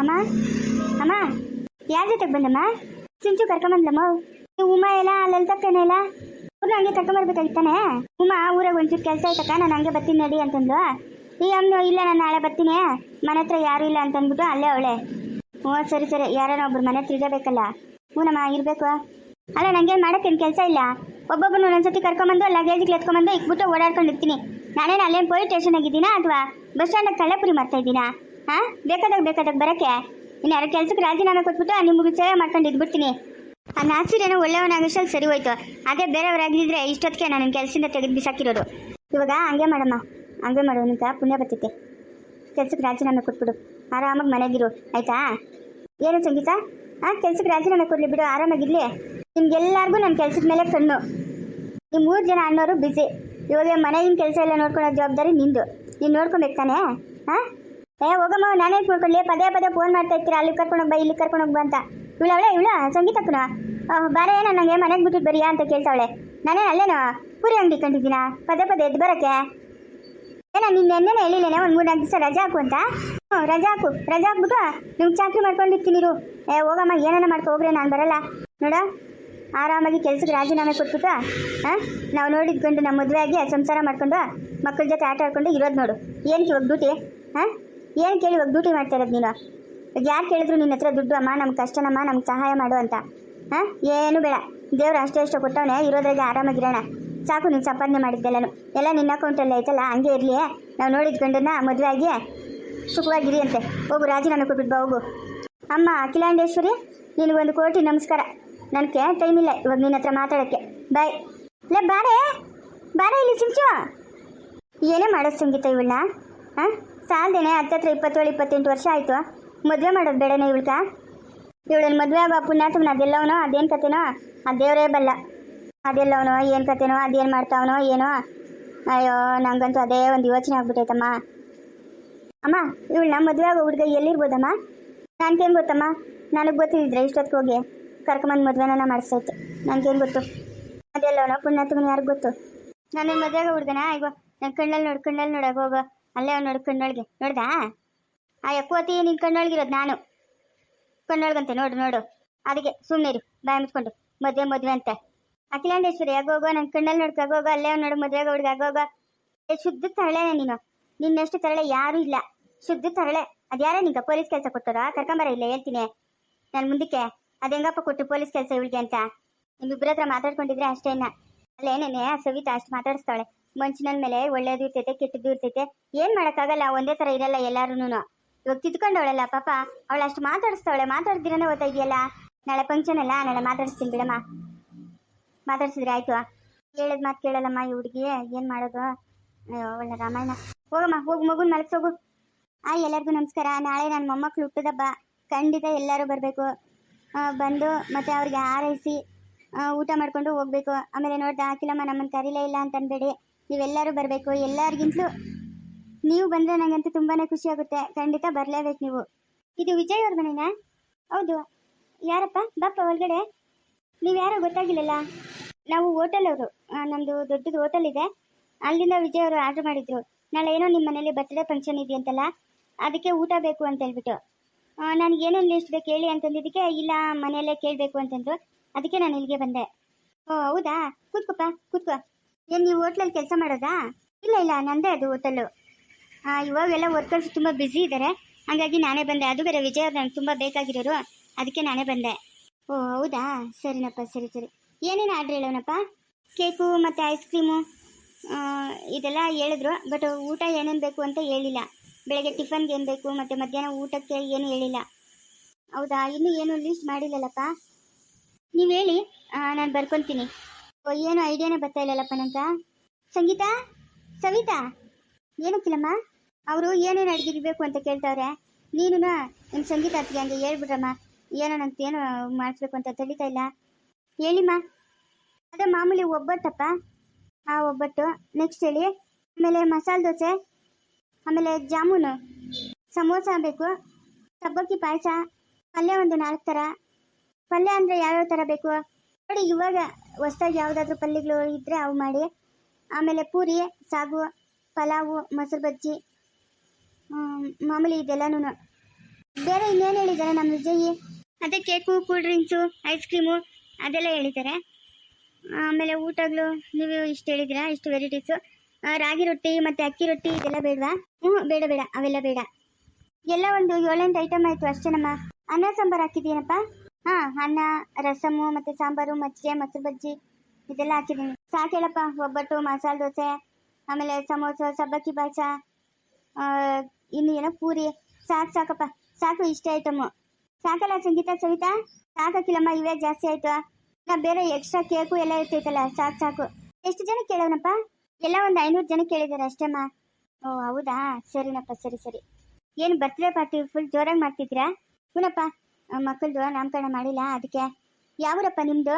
ಅಮ್ಮ ಅಮ್ಮ, ಯಾರ ಜೊತೆಗೆ ಬಂದಮ್ಮ? ಸಿಂಚು ಕರ್ಕೊಂಬಂದ್ಲಮ್ಮ ನೀವು ಉಮಾ ಎಲ್ಲ ಲಲಿತಕ್ಕನ ಎಲ್ಲ ಅವ್ರನ್ನ ಹಂಗೆ ಕರ್ಕೊಂಬರ್ಬೇಕಾಗಿತ್ತಾನೆ ಉಮಾ, ಊರಾಗ ಒಂಚೂರು ಕೆಲಸ ಐತಕ್ಕ, ನಾನು ಹಂಗೆ ಬರ್ತೀನಿ ನಡಿ ಅಂತಂದು ಈ ಅಮ್ಮ ಇಲ್ಲ, ನಾನು ನಾಳೆ ಬರ್ತೀನಿ. ಮನೆ ಹತ್ರ ಯಾರೂ ಇಲ್ಲ ಅಂತ ಅಂದ್ಬಿಟ್ಟು ಅಲ್ಲೇ ಅವಳೆ. ಹ್ಞೂ ಸರಿ ಸರಿ. ಯಾರನ್ನ ಒಬ್ರು ಮನೆ ಹತ್ರ ಇರಬೇಕಲ್ಲ ಹ್ಞೂನಮ್ಮ ಇರಬೇಕು. ಅಲ್ಲ ನನಗೆ ಮಾಡೋಕ್ಕೇನು ಕೆಲಸ ಇಲ್ಲ. ಒಬ್ಬೊಬ್ಬನು ಒಂದೊಂದ್ಸತಿ ಕರ್ಕೊಂಬಂದು ಲಗೇಜಿಗೆ ಎತ್ಕೊಂಬಂದು, ಇಕ್ಬಿಟ್ಟು ಓಡಾಡ್ಕೊಂಡಿರ್ತೀನಿ ನಾನೇನು ಅಲ್ಲೇನು ಪೊಲೀಸ್ ಸ್ಟೇಷನ್ ಆಗಿದ್ದೀನಾ ಅಥವಾ ಬಸ್ ಸ್ಟ್ಯಾಂಡಾಗ ಕಳ್ಳಪುರಿ ಮಾಡ್ತಾ ಇದ್ದೀನಾ? ಹಾಂ? ಬೇಕಾದಾಗ ಬೇಕಾದಾಗ ಬರೋಕ್ಕೆ. ಇನ್ನು ಯಾರ ಕೆಲ್ಸಕ್ಕೆ ರಾಜೀನಾಮೆ ಕೊಟ್ಬಿಟ್ಟು ನಿಮಗೆ ಸೇವೆ ಮಾಡ್ಕೊಂಡು ಇದ್ಬಿಡ್ತೀನಿ. ಆ ನಾಚಿರೇನೋ ಒಳ್ಳೆಯವನಾಗಷ್ಟಲ್ಲಿ ಸರಿ ಹೋಯ್ತು. ಅದೇ ಬೇರೆಯವರಾಗಿದ್ದರೆ ಇಷ್ಟೊತ್ತಿಗೆ ನಾನು ಕೆಲಸದಿಂದ ತೆಗೆದು ಬಿಸಾಕಿರೋದು. ಇವಾಗ ಹಂಗೆ ಮಾಡಮ್ಮ. ಹಂಗೆ ಮಾಡು ಅಂತ ಪುಣ್ಯ ಬರ್ತೈತೆ. ಕೆಲ್ಸಕ್ಕೆ ರಾಜೀನಾಮೆ ಕೊಟ್ಬಿಡು. ಆರಾಮಾಗಿ ಮನೆಗಿರು, ಆಯಿತಾ? ಏನು ಸಂಗೀತ? ಹಾಂ ಕೆಲ್ಸಕ್ಕೆ ರಾಜೀನಾಮೆ ಕೊಡಲಿ ಬಿಡು ಆರಾಮಾಗಿರಲಿ ನಿಮ್ಗೆಲ್ಲರಿಗೂ ನನ್ನ ಕೆಲ್ಸದ ಮೇಲೆ ಕಣ್ಣು. ಈ ಮೂರು ಜನ ಅಣ್ಣವರು ಬಿಸಿ ಇವಾಗ ಮನೆಗಿನ ಕೆಲಸ ಎಲ್ಲ ನೋಡ್ಕೊಳ್ಳೋ ಜವಾಬ್ದಾರಿ ನಿಂದು. ನೀನು ನೋಡ್ಕೊಬೇಕು ತಾನೇ? ಹಾಂ ಏ, ಹೋಗಮ್ಮ, ನಾನೇ ಮಾಡ್ಕೊಳ್ಳಿ ಪದೇ ಪದೇ ಫೋನ್ ಮಾಡ್ತಾ ಇರ್ತೀರ? ಅಲ್ಲಿ ಕರ್ಕೊಂಡು ಬಾ ಇಲ್ಲಿ ಕರ್ಕೊಂಡು ಬಾ ಅಂತ. ಇವಳವಳೆ ಇವಳ? ಸಂಗೀತಕ್ಕನ ಬಾರೆ ಏನ ನನಗೆ ಮನೆಗೆ ಬಿಟ್ಟು ಬರಿಯಾ ಅಂತ ಕೇಳ್ತಾವಳೆ. ನಾನೇ ಅಲ್ಲೇನೋ? ಪೂರಿ ಅಂಗಡಿ ಕಂಡಿದ್ದೀನ? ಪದೇ ಪದೇ ಎದ್ದು ಬರೋಕ್ಕೆ? ಏನ ನಿನ್ನ ಎಣ್ಣೆನೇ ಹೇಳಿಲ್ಲೇನೆ ಒಂದು ಮೂರು ನಾಲ್ಕು ದಿವಸ ರಜಾ ಹಾಕು ಅಂತ? ಹ್ಞೂ ರಜಾ ಹಾಕು. ರಜಾ ಹಾಕ್ಬಿಟ್ಟು ನಿಮ್ಗೆ ಚಾಕ್ರಿ ಮಾಡ್ಕೊಂಡಿರ್ತೀನಿ ಇರು. ಏ, ಹೋಗಮ್ಮ, ಏನಾನ ಮಾಡ್ಕೊ, ಹೋಗ್ರೆ, ನಾನು ಬರಲ್ಲ. ನೋಡ, ಆರಾಮಾಗಿ ಕೆಲ್ಸಕ್ಕೆ ರಾಜೀನಾಮೆ ಕೊಟ್ಬಿಟ್ಟು ಹಾಂ ನಾವು ನೋಡಿದ್ಕೊಂಡು ನಮ್ಮ ಮದುವೆ ಆಗಿ ಸಂಸಾರ ಮಾಡ್ಕೊಂಡು ಮಕ್ಕಳ ಜೊತೆ ಆಟ ಆಡ್ಕೊಂಡು ಇರೋದು ನೋಡು. ಏನಕ್ಕೆ ಇವಾಗ ಡ್ಯೂಟಿ ಹಾಂ ಏನು ಕೇಳಿ ಇವಾಗ ಡ್ಯೂಟಿ ಮಾಡ್ತಾ ಇರೋದು ನೀನು? ಯಾರು ಕೇಳಿದ್ರು ನಿನ್ನ ಹತ್ರ ದುಡ್ಡು, ಅಮ್ಮ ನಮ್ಗೆ ಕಷ್ಟನಮ್ಮ ನಮ್ಗೆ ಸಹಾಯ ಮಾಡು ಅಂತ. ಹಾಂ? ಏನು ಬೇಡ. ದೇವ್ರು ಅಷ್ಟೇ ಅಷ್ಟು ಕೊಟ್ಟವನೆ ಇರೋದ್ರಾಗೆ ಆರಾಮಾಗಿರೋಣ ಸಾಕು ನೀನು ಸಂಪಾದನೆ ಮಾಡಿದ್ದೆಲ್ಲನು. ಎಲ್ಲ ನಿನ್ನ ಅಕೌಂಟಲ್ಲಿ ಐತಲ್ಲ, ಹಂಗೆ ಇರಲಿ. ನಾವು ನೋಡಿದ ಗಂಡನ್ನ ಮದುವೆ ಆಗಿ ಸುಖವಾಗಿರಿ ಅಂತೆ. ಹೋಗು, ರಾಜೀನಾಮೆ ಕೊಟ್ಬಿಟ್ಟು ಬಾ, ಹೋಗು. ಅಮ್ಮ, ಅಖಿಲಾಂಡೇಶ್ವರಿ, ನಿನಗೊಂದು ಕೋಟಿ ನಮಸ್ಕಾರ. ನನಗೆ ಟೈಮ್ ಇಲ್ಲ ಇವಾಗ ನಿನ್ನ ಹತ್ರ ಮಾತಾಡೋಕ್ಕೆ. ಬಾಯ್ ಲೇ, ಬಾರೇ. ಬಾರೇ ಇಲ್ಲಿ, ಸಿಂಚು. ಏನೇ ಮಾಡೋದು ಸಂಗೀತ ಇವಳನ್ನ? ಹಾಂ? ಸಾಲ್ದೇನೆ ಹತ್ತತ್ರ ಇಪ್ಪತ್ತೇಳು, ಇಪ್ಪತ್ತೆಂಟು ವರ್ಷ ಆಯಿತು. ಮದುವೆ ಮಾಡೋದು ಬೇಡನೆ ಇವಳ್ಕ? ಇವಳನ್ನ ಮದುವೆ ಆಗೋ ಪುಣ್ಯಾತ್ಮನ ಅದೆಲ್ಲವನೋ, ಅದೇನು ಕತೆನೋ? ಆ ದೇವರೇ ಬಲ್ಲ. ಅದೆಲ್ಲವನೋ, ಏನು ಕತೆನೋ, ಅದೇನು ಮಾಡ್ತಾವನೋ, ಏನೋ? ಅಯ್ಯೋ, ನಂಗಂತೂ ಅದೇ ಒಂದು ಯೋಚನೆ ಆಗ್ಬಿಟ್ಟೈತಮ್ಮ ಅಮ್ಮ ಇವಳನ್ನ ಮದುವೆ ಆಗೋ ಹುಡುಗ ಎಲ್ಲಿರ್ಬೋದಮ್ಮ? ನನಗೇನು ಗೊತ್ತಮ್ಮ? ನನಗೆ ಗೊತ್ತಿದ್ದಿದ್ರೆ ಇಷ್ಟೊತ್ತಿಗೆ ಹೋಗಿ ಕರ್ಕೊಂಬಂದು ಮದುವೆನ ಮಾಡಿಸೈತೆ. ನನಗೇನು ಗೊತ್ತು? ಅದೆಲ್ಲವನೋ ಪುಣ್ಯಾತ್ಮನ ಯಾರಿಗೆ ಗೊತ್ತು? ನನ್ನ ಮದುವೆ ಆಗೋ ಹುಡುಗನ ಆಯ್ಗೋ ನನ್ನ ಕಣ್ಣಲ್ಲಿ ನೋಡು ಕಣ್ಣಲ್ಲಿ ನೋಡೋಕೆ ಹೋಗೋ. ಅಲ್ಲೇ ನೋಡು ಕಣ್ಣೊಳಗೆ. ನೋಡ್ದಾ? ಆ ಎಕ್ಕೋತಿ ನಿನ್ ಕಣ್ಣೊಳಗಿರೋದು ನಾನು. ಕಣ್ಣೊಳಗಂತೆ, ನೋಡು ನೋಡು. ಅದಕ್ಕೆ ಸುಮ್ಮನೆ ಇರು ಬಾಯಿ ಮುಚ್ಕೊಂಡು. ಮದ್ವೆ, ಮದುವೆ ಅಂತ. ಅಖಿಲಾಂಡೇಶ್ವರಿ ಆಗೋಗೋ ನನ್ನ ಕಣ್ಣಲ್ಲಿ ನೋಡ್ಕೊ ಆಗೋಗೋ ಅಲ್ಲೇ ನೋಡು ಮದುವೆ ಹುಡುಗ ಆಗೋಗೋ ಏ, ಶುದ್ಧ ತರಳೆ ನೀನು. ನಿನ್ನಷ್ಟು ತರಳೆ ಯಾರು ಇಲ್ಲ. ಶುದ್ಧ ತರಳೆ. ಅದ್ಯಾರ ನಿಂಗೆ ಪೊಲೀಸ್ ಕೆಲಸ ಕೊಟ್ಟರ ಕರ್ಕೊಂಬರ ಇಲ್ಲ, ಹೇಳ್ತೀನಿ. ನಾನು ಮುಂದಕ್ಕೆ. ಅದು ಹೆಂಗಪ್ಪ ಕೊಟ್ಟು ಪೊಲೀಸ್ ಕೆಲಸ ಇವಳಿಗೆ ಅಂತ? ನಿಮ್ಮಿಬ್ಬರ ಹತ್ರ ಮಾತಾಡ್ಕೊಂಡಿದ್ರೆ ಅಷ್ಟೇನ ಅಲ್ಲೇನೇನೆ ಸವಿತಾ ಅಷ್ಟು ಮಾತಾಡಿಸ್ತಾಳೆ. ಮನುಷ್ಯನ ಮೇಲೆ ಒಳ್ಳೇದು ಇರ್ತೈತೆ ಕೆಟ್ಟದ್ದು ಇರ್ತೈತೆ. ಏನ್ ಮಾಡಕ್ಕಾಗಲ್ಲ ಒಂದೇ ತರ ಇರಲ್ಲ ಎಲ್ಲಾರು ಇವಾಗ ತಿದ್ಕೊಂಡವಳಲ್ಲ ಪಾಪ. ಅವಳು ಅಷ್ಟು ಮಾತಾಡಿಸ್ತಾವಳೆ ಮಾತಾಡ್ದಿರನೇ ಓದ್ತಾ ಇದೆಯಲ್ಲ? ನಾಳೆ ಫಂಕ್ಷನ್ ಅಲ್ಲ? ನಾಳೆ ಮಾತಾಡಿಸ್ತೀನಿ ಬಿಡಮ್ಮ. ಮಾತಾಡ್ಸಿದ್ರೆ ಆಯ್ತು. ಹೇಳಿದ ಮಾತು ಕೇಳಲ್ಲಮ್ಮ ಈ ಹುಡುಗಿ. ಏನು ಮಾಡೋದು? ಒಳ್ಳೆ ರಾಮಾಯಣ. ಹೋಗಮ್ಮ ಹೋಗು ಮಗುನ್ ಮಲಗ್ಸೋಗು ಆ ಎಲ್ಲರಿಗೂ ನಮಸ್ಕಾರ. ನಾಳೆ ನನ್ನ ಮೊಮ್ಮಕ್ಳು ಹುಟ್ಟದಬ್ಬ ಖಂಡಿತ ಎಲ್ಲರೂ ಬರಬೇಕು. ಬಂದು ಮತ್ತೆ ಅವ್ರಿಗೆ ಹಾರೈಸಿ ಆ, ಊಟ ಮಾಡ್ಕೊಂಡು ಹೋಗ್ಬೇಕು. ಆಮೇಲೆ ನೋಡ್ದೆ ಹಾಕಿಲ್ಲಮ್ಮ ನಮ್ಮನ್ನು ಕರೀಲೇ ಇಲ್ಲ ಅಂತ ಅನ್ಬೇಡಿ. ನೀವೆಲ್ಲರೂ ಬರಬೇಕು. ಎಲ್ಲರಿಗಿಂತಲೂ ನೀವು ಬಂದರೆ ನನಗಂತೂ ತುಂಬಾ ಖುಷಿ ಆಗುತ್ತೆ. ಖಂಡಿತ ಬರಲೇಬೇಕು ನೀವು. ಇದು ವಿಜಯ್ ಅವ್ರ ಮನೆನಾ? ಹೌದು. ಯಾರಪ್ಪ? ಬಪ್ಪ, ಒಳಗಡೆ? ನೀವು ಯಾರೋ ಗೊತ್ತಾಗಿಲ್ಲಲ್ಲ? ನಾವು ಹೋಟೆಲ್ ಅವರು. ನಮ್ಮದು ದೊಡ್ಡದು ಹೋಟೆಲ್ ಇದೆ. ಅಲ್ಲಿಂದ ವಿಜಯ್ ಅವರು ಆರ್ಡರ್ ಮಾಡಿದ್ರು. ನಾಳೆ ಏನೋ ನಿಮ್ಮ ಮನೇಲಿ ಬರ್ತ್ಡೇ ಫಂಕ್ಷನ್ ಇದೆಯಂತಲ್ಲ ಅದಕ್ಕೆ ಊಟ ಬೇಕು ಅಂತ ಹೇಳ್ಬಿಟ್ಟು. ನನಗೆ ಏನೇನು ಲಿಸ್ಟ್ ಬೇಕು ಹೇಳಿ ಅಂತಂದಿದ್ದಕ್ಕೆ ಇಲ್ಲ, ಮನೆಯಲ್ಲೇ ಕೇಳಬೇಕು ಅಂತಂದ್ರು ಅದಕ್ಕೆ ನಾನು ಇಲ್ಲಿಗೆ ಬಂದೆ. ಓ, ಹೌದಾ? ಕೂತ್ಕೊಪ್ಪ, ಕೂತ್ಕೋ. ಏನು ನೀವು ಹೋಟ್ಲಲ್ಲಿ ಕೆಲಸ ಮಾಡೋದಾ? ಇಲ್ಲ ಇಲ್ಲ, ನಂದೇ ಅದು ಹೋಟೆಲ್ಲು. ಇವಾಗೆಲ್ಲ ವರ್ಕರ್ಸ್ ತುಂಬ ಬ್ಯುಸಿ ಇದ್ದಾರೆ ಹಾಗಾಗಿ ನಾನೇ ಬಂದೆ. ಅದು ಬೇರೆ ವಿಜಯ್ ಅವ್ರು ನನಗೆ ತುಂಬ ಬೇಕಾಗಿರೋರು. ಅದಕ್ಕೆ ನಾನೇ ಬಂದೆ. ಓ, ಹೌದಾ? ಸರಿನಪ್ಪ, ಸರಿ ಸರಿ. ಏನೇನು ಆರ್ಡ್ರ್ ಹೇಳೋಣಪ್ಪ? ಕೇಕು ಮತ್ತು ಐಸ್ ಕ್ರೀಮು ಇದೆಲ್ಲ ಹೇಳಿದ್ರು. ಬಟ್ ಊಟ ಏನೇನು ಬೇಕು ಅಂತ ಹೇಳಿಲ್ಲ. ಬೆಳಗ್ಗೆ ಟಿಫನ್ಗೆ ಏನು ಬೇಕು ಮತ್ತು ಮಧ್ಯಾಹ್ನ ಊಟಕ್ಕೆ ಏನು ಹೇಳಿಲ್ಲ. ಹೌದಾ? ಇನ್ನೂ ಏನು ಲಿಸ್ಟ್ ಮಾಡಿಲ್ಲಲ್ಲಪ್ಪ? ನೀವು ಹೇಳಿ. ನಾನು ಬರ್ಕೊತೀನಿ. ಏನು ಐಡಿಯಾನೇ ಬರ್ತಾ ಇಲ್ಲಲ್ಲಪ್ಪ ನಂತ ಸಂಗೀತ? ಸವಿತಾ? ಏನಕ್ಕಿಲ್ಲಮ್ಮ ಅವರು ಏನೇನು ಅಡುಗೆ ಇರಬೇಕು ಅಂತ ಕೇಳ್ತಾವ್ರೆ. ನೀನು ನಿಮ್ಮ ಸಂಗೀತ ಅತ್ತಿಗೆ ಹಂಗೆ ಹೇಳ್ಬಿಡ್ರಮ್ಮ. ಏನೋ ನಂಗೆ ಏನು ಮಾಡಿಸ್ಬೇಕು ಅಂತ ತಿಳಿತಾ ಇಲ್ಲ. ಹೇಳಿಮ್ಮ. ಅದೇ ಮಾಮೂಲಿ ಒಬ್ಬಟ್ಟಪ್ಪ. ಆ ಒಬ್ಬಟ್ಟು. ನೆಕ್ಸ್ಟ್ ಹೇಳಿ. ಆಮೇಲೆ ಮಸಾಲೆ ದೋಸೆ. ಆಮೇಲೆ ಜಾಮೂನು. ಸಮೋಸ ಬೇಕು. ಸಬ್ಬಕ್ಕಿ ಪಾಯಸ. ಪಲ್ಯ ಒಂದು ನಾಲ್ಕು ಥರ. ಪಲ್ಯ ಅಂದರೆ ಯಾವ್ಯಾವ ಥರ ಬೇಕು? ನೋಡಿ, ಇವಾಗ ಹೊಸ್ದಾಗಿ ಯಾವುದಾದ್ರೂ ಪಲ್ಯಗಳು ಇದ್ದರೆ ಅವು ಮಾಡಿ. ಆಮೇಲೆ ಪೂರಿ, ಸಾಗು, ಪಲಾವು, ಮೊಸರು ಬಜ್ಜಿ ಮಾಮೂಲಿ ಇದೆಲ್ಲನೂ ಬೇರೆ ಇನ್ನೇನು ಹೇಳಿದ್ದಾರೆ ನಮ್ಮ ವಿಜಯಿ? ಅದೇ cake cool drinks, ice cream ಅದೆಲ್ಲ ಹೇಳಿದ್ದಾರೆ. ಆಮೇಲೆ ಊಟಗಳು ನೀವು ಇಷ್ಟು ಹೇಳಿದ್ದೀರಾ? ಇಷ್ಟು ವೆರೈಟೀಸು. ರಾಗಿ ರೊಟ್ಟಿ ಮತ್ತು ಅಕ್ಕಿ ರೊಟ್ಟಿ ಇದೆಲ್ಲ ಬೇಡವಾ? ಹ್ಞೂ ಬೇಡ ಬೇಡ, ಅವೆಲ್ಲ ಬೇಡ. ಎಲ್ಲ ಒಂದು ಏಳೆಂಟು ಐಟಮ್ ಆಯಿತು ಅಷ್ಟೇನಮ್ಮ ಅನ್ನ ಸಾಂಬಾರು ಹಾಕಿದ್ದೀನಪ್ಪ. ಹಾಂ, ಅನ್ನ, ರಸಮು ಮತ್ತೆ ಸಾಂಬಾರು, ಮಜ್ಜಿಗೆ, ಮೊಸರು ಬಜ್ಜಿ ಇದೆಲ್ಲ ಹಾಕಿದ್ದೀನಿ. ಸಾಕೇಳಪ್ಪ ಒಬ್ಬಟ್ಟು, ಮಸಾಲ ದೋಸೆ, ಆಮೇಲೆ ಸಮೋಸ, ಸಬ್ಬಕ್ಕಿ ಪಾಯಸ ಇನ್ನು ಏನೋ ಪೂರಿ. ಸಾಕು, ಸಾಕಪ್ಪ. ಸಾಕು, ಇಷ್ಟೇ ಐಟಮು ಸಾಕಲ್ಲ ಸಂಗೀತ, ಸವಿತಾ? ಸಾಕಿಲ್ಲಮ್ಮ ಇವೇ ಜಾಸ್ತಿ ಆಯ್ತು. ನಾ ಬೇರೆ ಎಕ್ಸ್ಟ್ರಾ ಕೇಕು ಎಲ್ಲ ಇರ್ತೈತಲ್ಲ, ಸಾಕು ಸಾಕು. ಎಷ್ಟು ಜನ ಕೇಳೋಣಪ್ಪ? ಎಲ್ಲ ಒಂದು ಐನೂರು ಜನ ಕೇಳಿದ್ದಾರೆ ಅಷ್ಟೇಮ್ಮ ಓ, ಹೌದಾ? ಸರಿನಪ್ಪ, ಸರಿ ಸರಿ. ಏನು ಬರ್ತ್ಡೇ ಪಾರ್ಟಿ ಫುಲ್ ಜೋರಾಗಿ ಮಾಡ್ತಿದ್ದೀರಾ? ಹೂನಪ್ಪ ಮಕ್ಕಳದು ನಾಮಕರಣ ಮಾಡಿಲ್ಲ, ಅದಕ್ಕೆ ಯಾವೂರಪ್ಪ ನಿಮ್ಮದು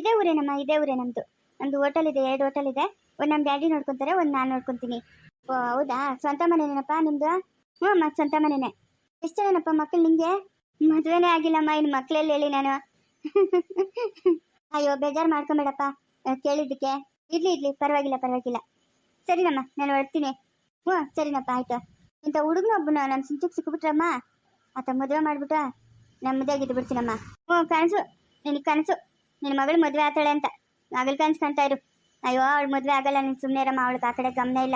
ಇದೇ ಊರೇನಮ್ಮ ಇದೇ ಊರೇ ನಮ್ಮದು ನಮ್ಮದು ಹೋಟೆಲ್ ಇದೆ, ಎರಡು ಹೋಟೆಲ್ ಇದೆ. ಒಂದು ನಮ್ಮ ಡ್ಯಾಡಿ ನೋಡ್ಕೊತಾರೆ, ಒಂದು ನಾನು ನೋಡ್ಕೊತೀನಿ. ಓ, ಹೌದಾ? ಸ್ವಂತ ಮನೆನೇನಪ್ಪ ನಿಮ್ಮದು ಹ್ಞೂ ಸ್ವಂತ ಮನೆನೇ. ಎಷ್ಟು ಜನನಪ್ಪ ಮಕ್ಕಳು ನಿಮಗೆ ಮದುವೆನೇ ಆಗಿಲ್ಲಮ್ಮ, ಇನ್ನು ಮಕ್ಕಳಲ್ಲಿ ಹೇಳಿ ನಾನು. ಅಯ್ಯೋ, ಬೇಜಾರು ಮಾಡ್ಕೊಂಬೇಡಪ್ಪ ಕೇಳಿದ್ದಕ್ಕೆ. ಇರ್ಲಿ ಇರ್ಲಿ, ಪರವಾಗಿಲ್ಲ ಪರವಾಗಿಲ್ಲ. ಸರಿನಮ್ಮ, ನಾನು ಹೊರಡ್ತೀನಿ. ಹ್ಞೂ, ಸರಿನಪ್ಪ, ಆಯ್ತು. ಇಂಥ ಹುಡುಗನ ಒಬ್ಬನ ನಮ್ಮ ಸಿಂಚಕ್ಕೆ ಸಿಕ್ಬಿಟ್ರಮ್ಮ, ಆತ ಮದುವೆ ಮಾಡ್ಬಿಟ್ಟ. ನೆಮ್ಮದಿಯಾಗಿದ್ದು ಬಿಡ್ತೀನಮ್ಮ ಹ್ಞೂ ಕನಸು. ನಿನಗೆ ಕನಸು. ನಿನ್ನ ಮಗಳು ಮದುವೆ ಆತಾಳೆ ಅಂತ. ಮಗಳು ಕನಸು ಕಾಣ್ತಾ ಇರು. ಅಯ್ಯೋ, ಅವಳು ಮದುವೆ ಆಗಲ್ಲ. ನೀನು ಸುಮ್ಮನೆ ಇರಮ್ಮ. ಅವಳಿಗೆ ಆ ಕಡೆ ಗಮನ ಇಲ್ಲ.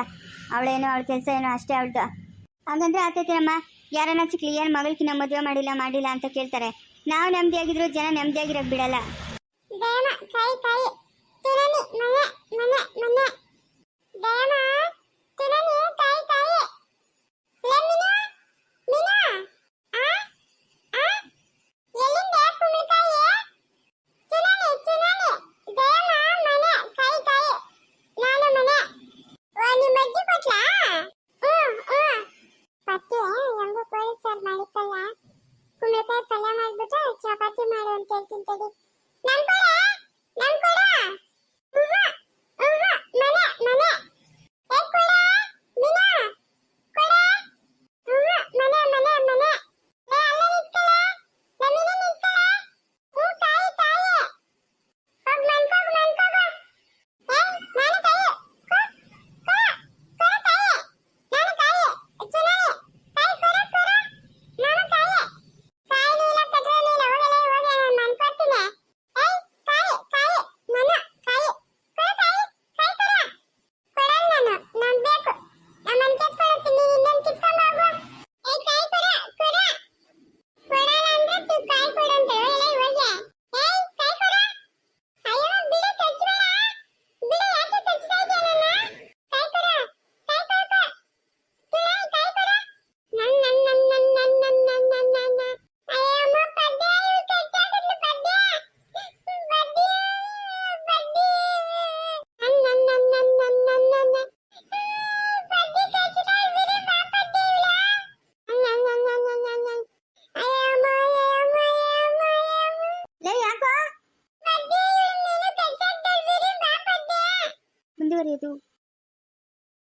ಅವಳೇನೋ, ಅವಳ ಕೆಲಸ ಏನೋ ಅಷ್ಟೇ ಅವಳ್ದು. ಹಂಗಂದ್ರೆ ಆತೈತಿನಮ್ಮ? ಯಾರನ್ನ ಸಿಕ್ಲಿ ಏನು ಮಗಳಿಗಿನ್ನ ಮದುವೆ ಮಾಡಿಲ್ಲ ಮಾಡಿಲ್ಲ ಅಂತ ಕೇಳ್ತಾರೆ. ನಾವು ನೆಮ್ಮದಿಯಾಗಿದ್ರು ಜನ ನೆಮ್ಮದಿಯಾಗಿರೋಕೆ ಬಿಡಲ್ಲ. ದಯಮ ಕೈ ಕೈ. ಮನೆ ಮನೆ ಮನೆ.